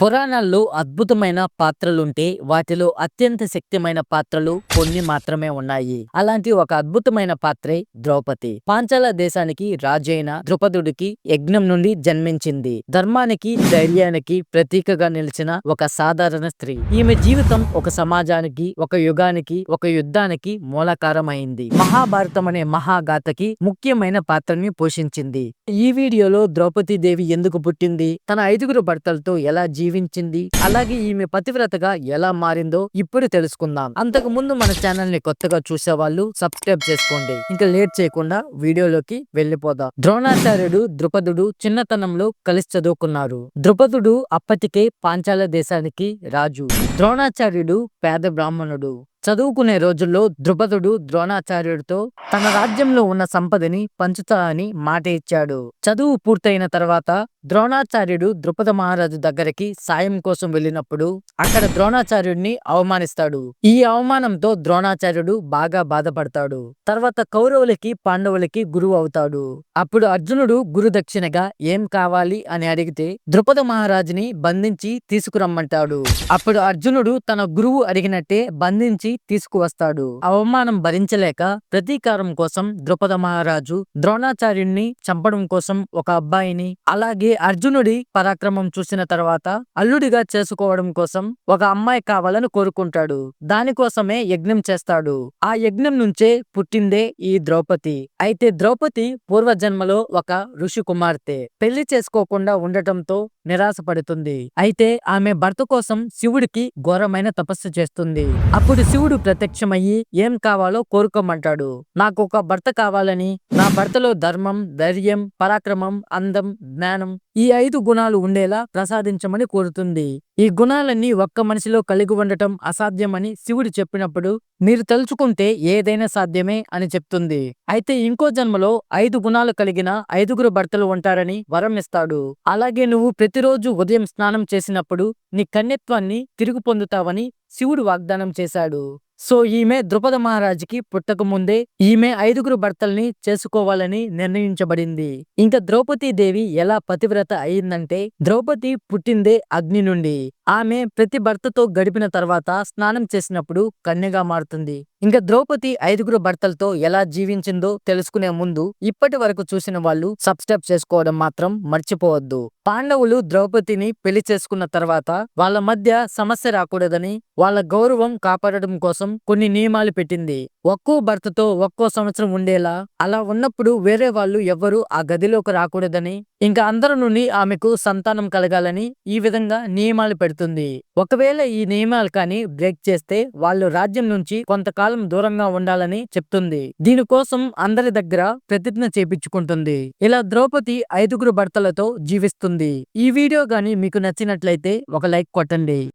పురాణాల్లో అద్భుతమైన పాత్రలుంటే వాటిలో అత్యంత శక్తిమైన పాత్రలు కొన్ని మాత్రమే ఉన్నాయి. అలాంటి ఒక అద్భుతమైన పాత్రే ద్రౌపది. పాంచాల దేశానికి రాజైన ద్రుపదుడికి యజ్ఞం నుండి జన్మించింది. ధర్మానికి ధైర్యానికి ప్రతీకగా నిలిచిన ఒక సాధారణ స్త్రీ. ఈమె జీవితం ఒక సమాజానికి ఒక యుగానికి ఒక యుద్ధానికి మూలకారమైంది. మహాభారతం అనే మహాగాథకి ముఖ్యమైన పాత్రని పోషించింది. ఈ వీడియోలో ద్రౌపది దేవి ఎందుకు పుట్టింది? తన ఐదుగురు భర్తలతో ఎలా జీవించింది. అలాగే ఈమె పతివ్రతగా ఎలా మారిందో ఇప్పుడు తెలుసుకుందాం. అంతకు ముందు మన ఛానల్ని కొత్తగా చూసే వాళ్ళు సబ్స్క్రైబ్ చేసుకోండి. ఇంకా లేట్ చేయకుండా వీడియోలోకి వెళ్ళిపోదాం. ద్రోణాచార్యుడు ద్రుపదుడు చిన్నతనంలో కలిసి చదువుకున్నారు. ద్రుపదుడు అప్పటికే పాంచాల దేశానికి రాజు. ద్రోణాచార్యుడు పేద బ్రాహ్మణుడు. చదువుకునే రోజుల్లో ద్రుపదుడు ద్రోణాచార్యుడితో తన రాజ్యంలో ఉన్న సంపదని పంచుతా అని మాట ఇచ్చాడు. చదువు పూర్తయిన తర్వాత ద్రోణాచార్యుడు ద్రుపద మహారాజు దగ్గరికి సాయం కోసం వెళ్ళినప్పుడు అక్కడ ద్రోణాచార్యుడిని అవమానిస్తాడు. ఈ అవమానంతో ద్రోణాచార్యుడు బాగా బాధపడతాడు. తర్వాత కౌరవులకి పాండవులకి గురువు అవుతాడు. అప్పుడు అర్జునుడు గురు దక్షిణగా ఏం కావాలి అని అడిగితే ద్రుపద మహారాజుని బంధించి తీసుకురమ్మంటాడు. అప్పుడు అర్జునుడు తన గురువు అడిగినట్టే బంధించి తీసుకువస్తాడు. అవమానం భరించలేక ప్రతీకారం కోసం ద్రుపద మహారాజు ద్రోణాచార్యుణ్ణి చంపడం కోసం ఒక అబ్బాయిని అలాగే అర్జునుడి పరాక్రమం చూసిన తర్వాత అల్లుడిగా చేసుకోవడం కోసం ఒక అమ్మాయి కావాలని కోరుకుంటాడు. దానికోసమే యజ్ఞం చేస్తాడు. ఆ యజ్ఞం నుంచే పుట్టిందే ఈ ద్రౌపది. అయితే ద్రౌపది పూర్వజన్మలో ఒక ఋషి కుమార్తె. పెళ్ళి చేసుకోకుండా ఉండటంతో నిరాశపడుతుంది. అయితే ఆమె భర్త కోసం శివుడికి ఘోరమైన తపస్సు చేస్తుంది. అప్పుడు శివుడు ప్రత్యక్షమయ్యి ఏం కావాలో కోరుకోమంటాడు. నాకు ఒక భర్త కావాలని నా భర్తలో ధర్మం ధైర్యం పరాక్రమం అందం జ్ఞానం ఈ ఐదు గుణాలు ఉండేలా ప్రసాదించమని కోరుతుంది. ఈ గుణాలన్నీ ఒక్క మనిషిలో కలిగి ఉండటం అసాధ్యమని శివుడు చెప్పినప్పుడు మీరు తలుచుకుంటే ఏదైనా సాధ్యమే అని చెప్తుంది. అయితే ఇంకో జన్మలో ఐదు గుణాలు కలిగిన ఐదుగురు భర్తలు ఉంటారని వరం ఇస్తాడు అలాగే నువ్వు ప్రతిరోజు ఉదయం స్నానం చేసినప్పుడు నీ కన్యత్వాన్ని తిరిగి పొందుతావని శివుడు వాగ్దానం చేశాడు. సో ఈమె ద్రుపద మహారాజుకి పుట్టక ముందే ఈమె ఐదుగురు భర్తల్ని చేసుకోవాలని నిర్ణయించబడింది. ఇంకా ద్రౌపది దేవి ఎలా పతివ్రత అయిందంటే ద్రౌపది పుట్టిందే అగ్ని నుండి. ఆమె ప్రతి భర్తతో గడిపిన తర్వాత స్నానం చేసినప్పుడు కన్యగా మారుతుంది. ఇంకా ద్రౌపది ఐదుగురు భర్తలతో ఎలా జీవించిందో తెలుసుకునే ముందు ఇప్పటి వరకు చూసిన వాళ్ళు సబ్స్క్రైబ్ చేసుకోవడం మాత్రం మర్చిపోవద్దు. పాండవులు ద్రౌపదిని పెళ్ళి చేసుకున్న తర్వాత వాళ్ళ మధ్య సమస్య రాకూడదని వాళ్ళ గౌరవం కాపాడడం కోసం కొన్ని నియమాలు పెట్టింది. ఒక్కో భర్తతో ఒక్కో సంవత్సరం ఉండేలా అలా ఉన్నప్పుడు వేరే వాళ్ళు ఎవ్వరూ ఆ గదిలోకి రాకూడదని ఇంకా అందరి నుండి ఆమెకు సంతానం కలగాలని ఈ విధంగా నియమాలు పెడుతుంది. ఒకవేళ ఈ నియమాలు కానీ బ్రేక్ చేస్తే వాళ్ళు రాజ్యం నుంచి కొంతకాలం దూరంగా ఉండాలని చెప్తుంది. దీనికోసం అందరి దగ్గర ప్రతిజ్ఞ చేపించుకుంటుంది. ఇలా ద్రౌపది ఐదుగురు భర్తలతో జీవిస్తుంది. ఈ వీడియో గాని మీకు నచ్చినట్లయితే ఒక లైక్ కొట్టండి.